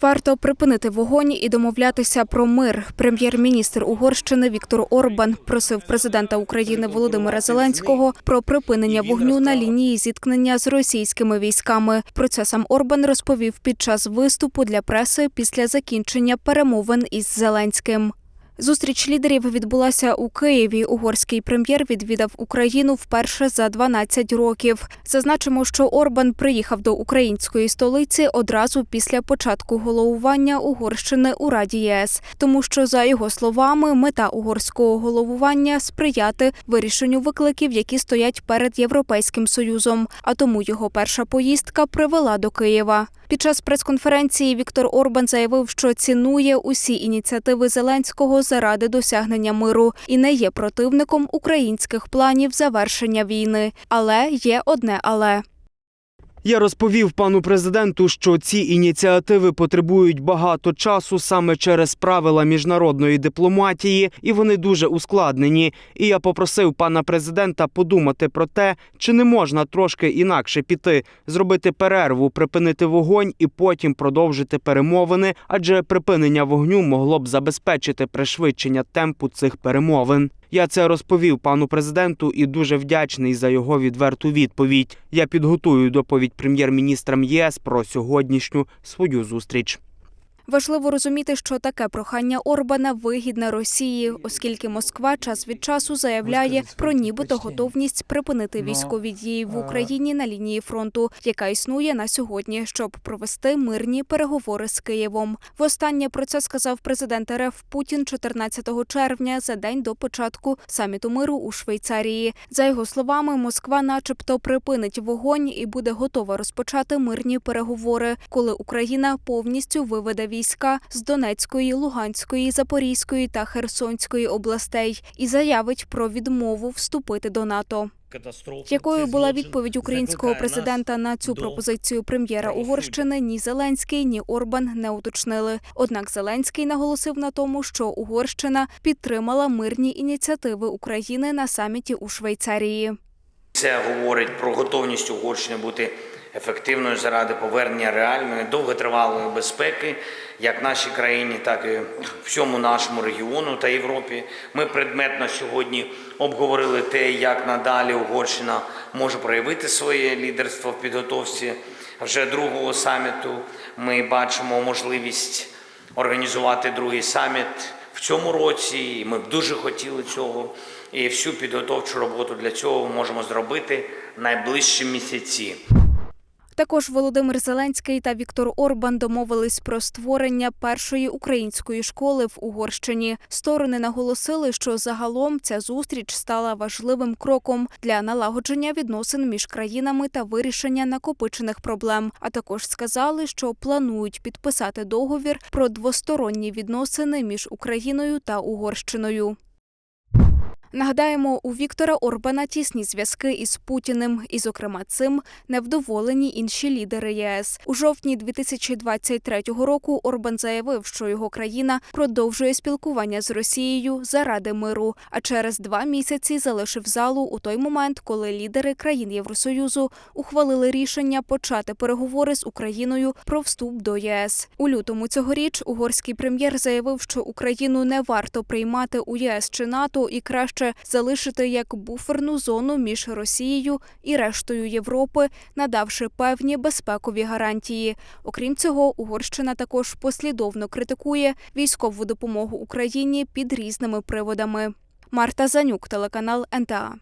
Варто припинити вогонь і домовлятися про мир. Прем'єр-міністр Угорщини Віктор Орбан просив президента України Володимира Зеленського про припинення вогню на лінії зіткнення з російськими військами. Про це сам Орбан розповів під час виступу для преси після закінчення перемовин із Зеленським. Зустріч лідерів відбулася у Києві. Угорський прем'єр відвідав Україну вперше за 12 років. Зазначимо, що Орбан приїхав до української столиці одразу після початку головування Угорщини у Раді ЄС, тому що за його словами, мета угорського головування сприяти вирішенню викликів, які стоять перед європейським союзом. А тому його перша поїздка привела до Києва. Під час прес-конференції Віктор Орбан заявив, що цінує усі ініціативи Зеленського заради досягнення миру і не є противником українських планів завершення війни. Але є одне але. Я розповів пану президенту, що ці ініціативи потребують багато часу саме через правила міжнародної дипломатії, і вони дуже ускладнені. І я попросив пана президента подумати про те, чи не можна трошки інакше піти, зробити перерву, припинити вогонь і потім продовжити перемовини, адже припинення вогню могло б забезпечити пришвидшення темпу цих перемовин. Я це розповів пану президенту і дуже вдячний за його відверту відповідь. Я підготую доповідь прем'єр-міністрам ЄС про сьогоднішню свою зустріч. Важливо розуміти, що таке прохання Орбана вигідне Росії, оскільки Москва час від часу заявляє про нібито готовність припинити військові дії в Україні на лінії фронту, яка існує на сьогодні, щоб провести мирні переговори з Києвом. Востаннє про це сказав президент РФ Путін 14 червня за день до початку саміту миру у Швейцарії. За його словами, Москва, начебто, припинить вогонь і буде готова розпочати мирні переговори, коли Україна повністю виведе війська з Донецької, Луганської, Запорізької та Херсонської областей і заявить про відмову вступити до НАТО. Якою була відповідь українського президента на цю пропозицію прем'єра Угорщини? Ні Зеленський, ні Орбан не уточнили. Однак Зеленський наголосив на тому, що Угорщина підтримала мирні ініціативи України на саміті у Швейцарії. Це говорить про готовність Угорщини бути ефективною заради повернення реальної довготривалої безпеки, як нашій країні, так і всьому нашому регіону та Європі. Ми предметно сьогодні обговорили те, як надалі Угорщина може проявити своє лідерство в підготовці вже другого саміту. Ми бачимо можливість організувати другий саміт в цьому році. і Ми б дуже хотіли цього. І всю підготовчу роботу для цього можемо зробити найближчі місяці. Також Володимир Зеленський та Віктор Орбан домовились про створення першої української школи в Угорщині. Сторони наголосили, що загалом ця зустріч стала важливим кроком для налагодження відносин між країнами та вирішення накопичених проблем. А також сказали, що планують підписати договір про двосторонні відносини між Україною та Угорщиною. Нагадаємо, у Віктора Орбана тісні зв'язки із Путіним, і, зокрема, цим невдоволені інші лідери ЄС. У жовтні 2023 року Орбан заявив, що його країна продовжує спілкування з Росією заради миру. А через два місяці залишив залу у той момент, коли лідери країн Євросоюзу ухвалили рішення почати переговори з Україною про вступ до ЄС. У лютому цьогоріч угорський прем'єр заявив, що Україну не варто приймати у ЄС чи НАТО і краще залишити як буферну зону між Росією і рештою Європи, надавши певні безпекові гарантії. Окрім цього, Угорщина також послідовно критикує військову допомогу Україні під різними приводами. Марта Занюк, телеканал НТА.